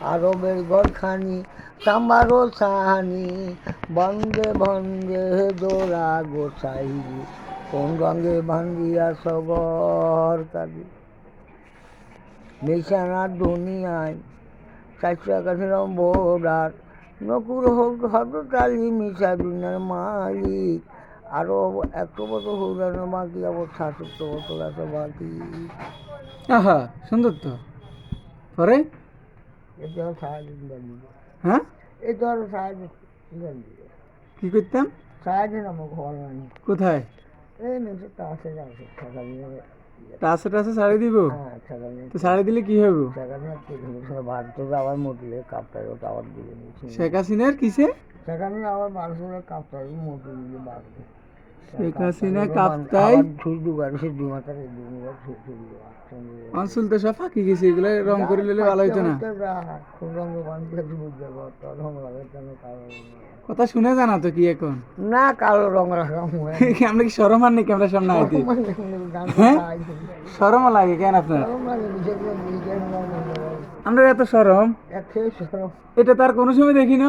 আরবের ঘরখানি সাম্বারো সাহানি। বন্দে বন্দে দোরা গোসাই। কোন রঙে ভাঙ্গিয়া সগর কালি নিশানার দুনিয়ায় চারশো একাশের বোরার নকুর হোক হততালি, মিশা দুনিয়ার মালিক। আরও একশো বছর হৌরানো বাকি আবার সাতশো বছর আছে বাকি। আহা, সুন্দর তো। পরে? হ্যাঁ? কি করতাম? আমার ঘর কোথায়? এই নিচে যাচ্ছে টাসে টাসে শাড়ি দিব? হ্যাঁ তো দিলে কি হবে ভাত তো আবার মোটলে দিয়ে শেখ হাসিনার কিসে? সেখানে আবার বারোশো কাপটা মোটে দিয়ে। বাড়বে শেখ হাসিনা কাপ্তাই। অঞ্চল তো সব ফাঁকি গেছে এগুলো রং করে নিলে ভালো হইতো না। কথা শুনে জানা তো কি এখন? না কালো রঙ রাখা আমরা কি সরম আর নেই ক্যামেরার সামনে আইতে? সরম লাগে কেন আপনার? আমরা এত সরম এটা তার কোনো সময় দেখি না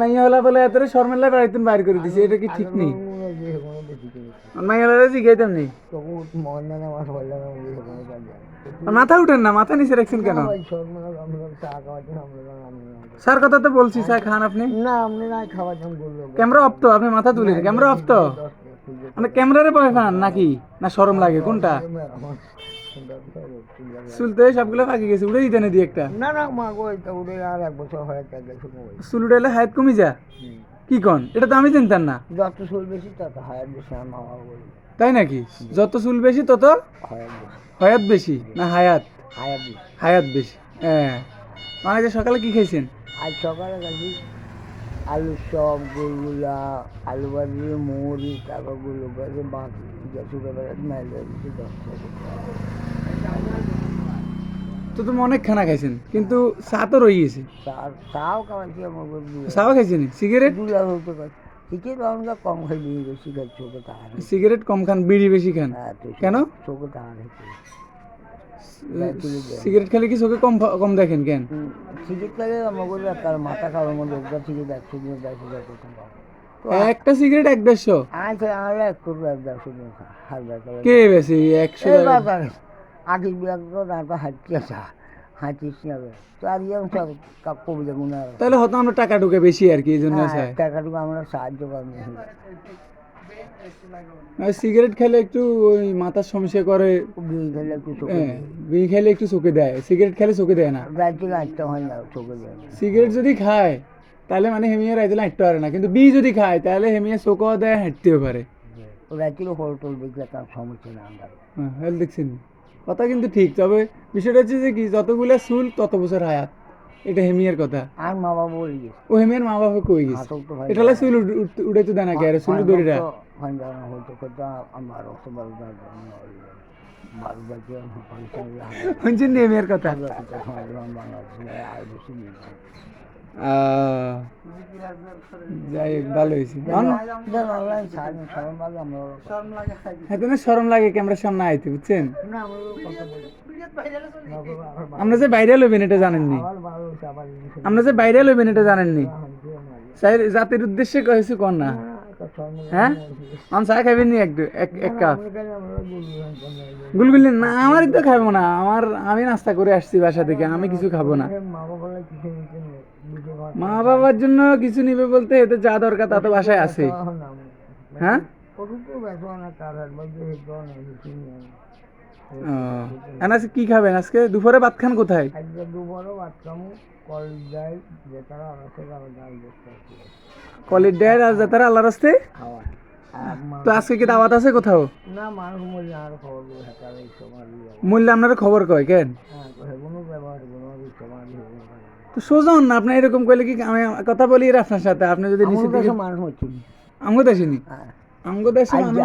মাইয়া হলা বলে এত শর্মের লাই বাড়িতে বাইর করে দিছে এটা কি ঠিক নেই? মাইয়া হলা জিগাইতাম নেই মাথা উঠেন না মাথা নিচে রাখছেন কেন? স্যার কথা তো বলছি স্যার খান আপনি। না আপনি না খাওয়া ক্যামেরা অফ তো আপনি মাথা তুলে ক্যামেরা অফ তো। মানে ক্যামেরারে ভয় পান নাকি? না শরম লাগে কোনটা? সবগুলো গেছে উড়ে দিতেন দি একটা? না না মা গো এটা উঠে আর এক বছর হয়ে গেছে চুল উড়াইলে হায়াত কমি যা কি কন? এটা তো আমি না। যত চুল বেশি তত হায়ার বেশি আমার মামা বলি তাই নাকি? যত চুল বেশি তত হায়াত বেশি। না হায়াত? হায়ার বেশি। হায়াত বেশি হ্যাঁ। মানে সকালে কি খাইছেন? আজ সকালে গেছি। আলু চপ গুলগুলা আলু ভাজি মুড়ি তারপরগুলো গেছে বাঁকি গেছে মেলে তো তুমি অনেক খানা খাইছেন কিন্তু চা তো রয়ে গেছে খাওয়াচ্ছি আমার চাও খাইছেন? সিগারেট? ঠিকই আমরা কম খাই খাই চোখে সিগারেট কম খান বিড়ি বেশি খান। হ্যাঁ কেন? চোখে হচ্ছে সিগারেট খেলে কি চোখে কম কম দেখেন কেন? ঠিকই থাকে আমাকে তার মাথা খাওয়ার মধ্যে ঠিকই দেখছি দিয়ে দেখছি দেখছি একটা সিগারেট এক দেড়শো? আচ্ছা আর এক করব এক হাত দেখা কে বেশি একশো? আগে বিয়ার তো হাঁটতে আসা হাঁটিস যাবে তো আর ইয়ে সব কবিতা গুণা তাহলে হয়তো আমরা টাকা ঢুকে বেশি আর কি এই জন্য টাকা টাকাটুকু আমরা সাহায্য করব আর সিগারেট খেলে একটু ওই মাথার সমস্যা করে। বিয়ে খেলে একটু চোখে হ্যাঁ বিড়ি খেলে একটু চোখে দেয়। সিগারেট খেলে চোখে দেয় না। রাত আটটা হয় না চোখে দেয় সিগারেট যদি খায় তাহলে মানে হেমিয়া রাইতে হাঁটতে পারে না। কিন্তু বি যদি খায় তাহলে হেমিয়া চোখও দেয় হাঁটতেও পারে। ও রাত হল টল দেখলে তার সমস্যা না হ্যাঁ। দেখছেন। কথা কিন্তু ঠিক তবে বিষয়টা হচ্ছে যে কি যতগুলো চুল তত বছর হায়াত। এটা হেমিয়ার কথা। আর মা বাবা বলে গেছে। ও হেমিয়ার মা বাবা কই গেছে? তো এটা হলে চুল উঠ- উঠ- উঠাইতে দেয় না কে? আর চুল দড়িরা হয় না হয়তো কথা আমার রক্ত বারো বারো বাজে শুনছেন নি হেমিয়ার কথা? যাই হোক ভালো হয়েছে। সরম লাগে ক্যামেরার সামনে আইতে বুঝছেন? না আমরা আমরা যে বাইরে লইবেন এটা জানেননি। আমরা যে বাইরে লইবেন এটা জানেননি। চাই জাতির উদ্দেশ্যে কয়েছে কর না? হ্যাঁ আমি চা খাবেন নি একটু এক এক কাপ? গুলগুলি না আমার তো খাব না। আমার আমি নাস্তা করে আসছি বাসা থেকে। আমি কিছু খাব না। কিছু মা বাবার জন্য কিছু নিবে বলতে এতে যা দরকার তা তো বাসায় আছে। হ্যাঁ? আর আজকে কি খাবেন? আজকে দুপুরে ভাত খান কোথায়? আজকে দুবারও ভাত খামু কলেজ যাই আমার থেকে ডাল দেখতে কলের ডেয়ার আজ তারা আল্লাহ রাস্তে আর তো আজকে কি দাওয়াত আছে কোথাও? না মরে আর খবর সময় মূল্য আপনার খবর কয় কেন? হ্যাঁ কোনো ব্যবহার কোনো সময় তো সোজন না আপনি এরকম কইলে কি আমি কথা বলি আপনার সাথে? আপনি যদি নিচে দিকে মানুষ হচ্ছে আমগো দেশে নি? হ্যাঁ। আমগো দেশে মানুষ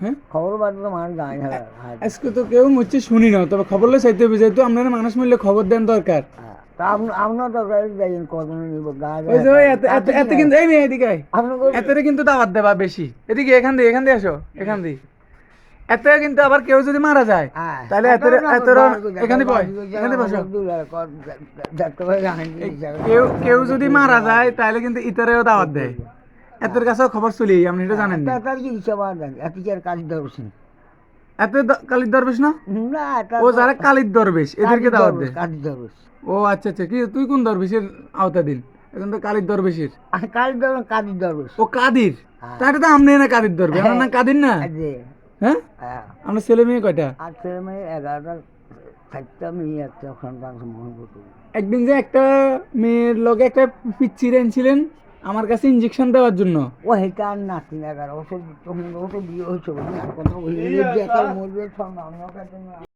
হ্যাঁ? খবর বাদ মানুষ যায় না আজকে তো কেউ মুচ্ছে শুনি না তবে চাইতে হবে যেহেতু আপনারা মানুষ মিললে খবর দেন দরকার। এত- কিন্তু এই মেয়ে এদিকে আয়। আপনাকে এতরে কিন্তু দাওয়াত দেবা বেশি। এদিকে এখান দিয়ে এখান দিয়ে আসো এখান দিয়ে। এত কিন্তু আবার কেউ যদি মারা যায় হ্যাঁ। তাহলে এত এত এখানে এখানে বসো। কেউ কেউ যদি মারা যায় তাহলে কিন্তু ইতারেও দাওয়াত দেয়। এতের কাছেও খবর চলি আপনি এটা জানেন না? তার কি এত কি আর কাজ এত কালির দরবেশ না? না ও যারা কালির দরবেশ এদেরকে দাওয়াত দেয়। কাজ ধরছ ও আচ্ছা আচ্ছা কি তুই কোন দরবেশের আওতা দিন এখন তো কালির দরবেশের ধর কাজ ধরছ ও কাদির? তাহলে তো আমনে না কাদির দরবে আমার না কাদির না? হ্যাঁ হ্যাঁ? আমরা ছেলে মেয়ে কয়টা? আর ছেলে মেয়ে এগারোটা মেয়ে একটা একদিন যে একটা মেয়ের লগে একটা পিচ্ছি ছিলেন আমার কাছে ইঞ্জেকশন দেওয়ার জন্য। ও হেটা আর নাতি এগারো ওষুধ ওষুধ দিয়ে হয়েছে কথা বলি একাল মরবে, সব